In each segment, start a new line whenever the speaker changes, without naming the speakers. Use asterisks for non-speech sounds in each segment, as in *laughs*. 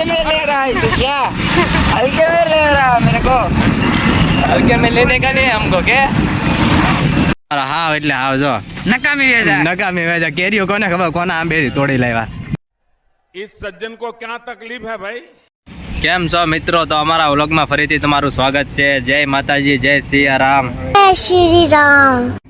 में ले रहा है तू क्या हल्के में ले रहा है मेरे को
હલકે મેં લેને કા નહીં હમકો કે અરે હાવ એટલે હાવ જો
नकामी वेदा
નકામી વેજા કેરીઓ કોને ખબર કોના આંબેથી તોડી લાવ્યા
इस सज्जन को क्या तकलीफ है भाई
કેમ છો મિત્રો તો અમારા વ્લોગમાં ફરીથી તમારું સ્વાગત છે જય માતાજી જય સિયારામ
जय श्री राम
હા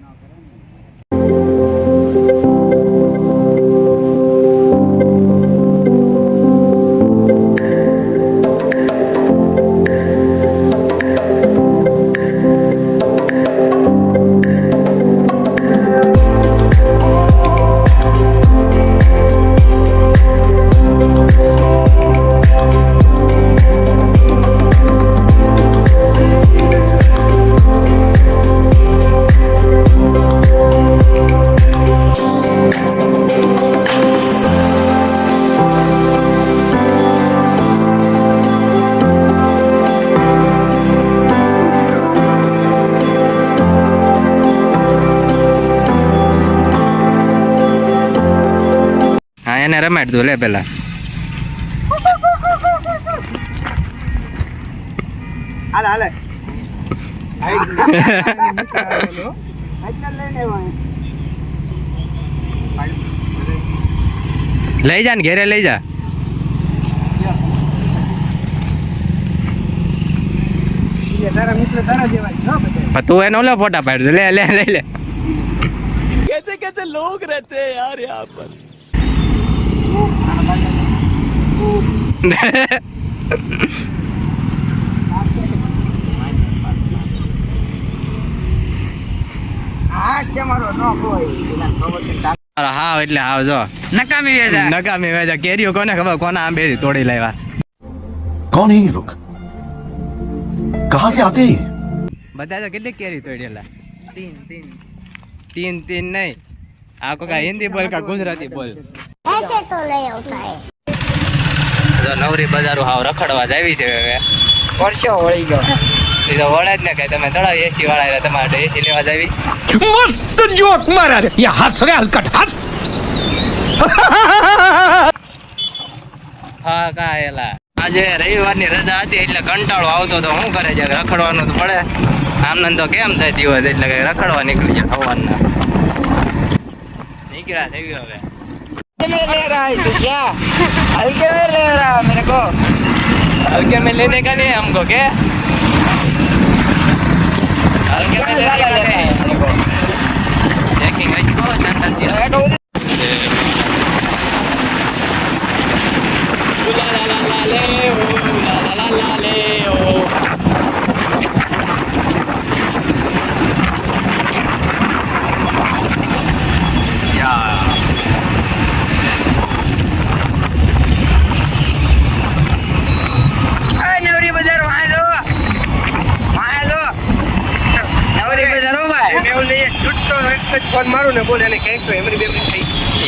ಏನ
ಏರ ಮಾಡ್ದೋ ಲೇಬೆಲ್ಲ ಅಲ್ಲ ले जान
घेरे ले जा तू है ना फोटा
पैर ले ले ले कैसे कैसे लोग रहते हैं यार यहाँ
पर? છે તારા-
અરે હાવ એટલે હાવ જો
નકામી વેદા
નકામી વેજા કેરીઓ કોને ખબર કોના આંબેથી તોડી લાવ્યા
कौन है ये लोग कहां से आते हैं ये?
બધા તો કેટલી કેરી તોડેલા
તીન તીન
તીન તીન નહીં આ કોઈ કા હિન્દી બોલ કા ગુજરાતી બોલ
ऐसे तो नहीं होता है
તો નવરી બજારો હાવ રખડવા જ આવી છે હવે.
પરસો વળી ગયો.
એ તો વળે જ ને કે તમે તળાવ એસી વાળા એટલે તમારે એસી લેવા જાવી
મસ્ત જોક મારા રે. યા હાસ રે હલકટ હાસ
હા કાયલા. આજે રવિવારની રજા હતી એટલે કંટાળો આવતો તો શું કરે છે રખડવાનું તો પડે. આમને તો કેમ થાય દિવસ એટલે કે રખડવા નીકળી જાય સવારના નીકળ્યા થઈ ગયો
હવે. में ले रहा है तू क्या हल्के में ले रहा है मेरे को
हल्के में लेने का नहीं है हमको क्या हल्के में
क्या
लेने
ज्यादा
का
लेता है
नहीं
मेरे को
देखेंगे इसको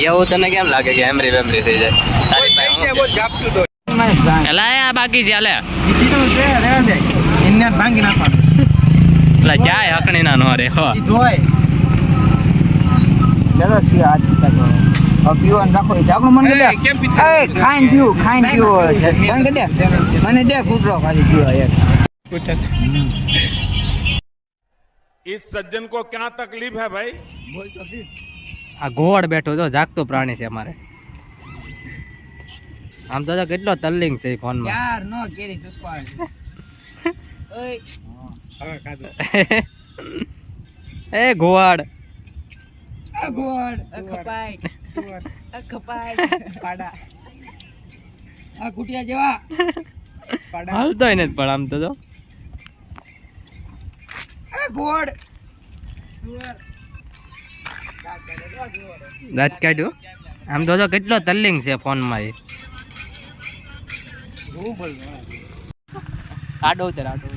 એવું તને કેમ લાગે કે એમરી વેમરી થઈ જાય? તારી પાસે હું છે? એલા આ બાકી છે લે
ભાંગી નાખવાનું.
એલા જાય હકણી ના નો રે હો
ધોય ચલો છીએ આજ તક પીવાનું રાખો. આપણું મન દે. ખાઈને પીવું ખાઈને પીવું. ધન કે દે. મને દે કૂટરો ખાલી પીવા એક.
इस सज्जन को क्या तकलीफ है भाई
આ ઘોડ બેઠો જો જાગતો પ્રાણી છે અમારે આમ તો જો કેટલો તલ્લિંગ છે ફોનમાં
યાર નો કેરી સસકો ઓય *laughs*
એ ઘોવાડ
આ ગોળ આ ખપાઈ આ ખપાઈ પાડા આ કુટિયા જેવા
હાલતો ને પણ આમ તો જો
આ
દાંત કાઢ્યું? આમ તો જો કેટલો તલ્લિંગ છે ફોનમાં એ આડો ઉતર આડો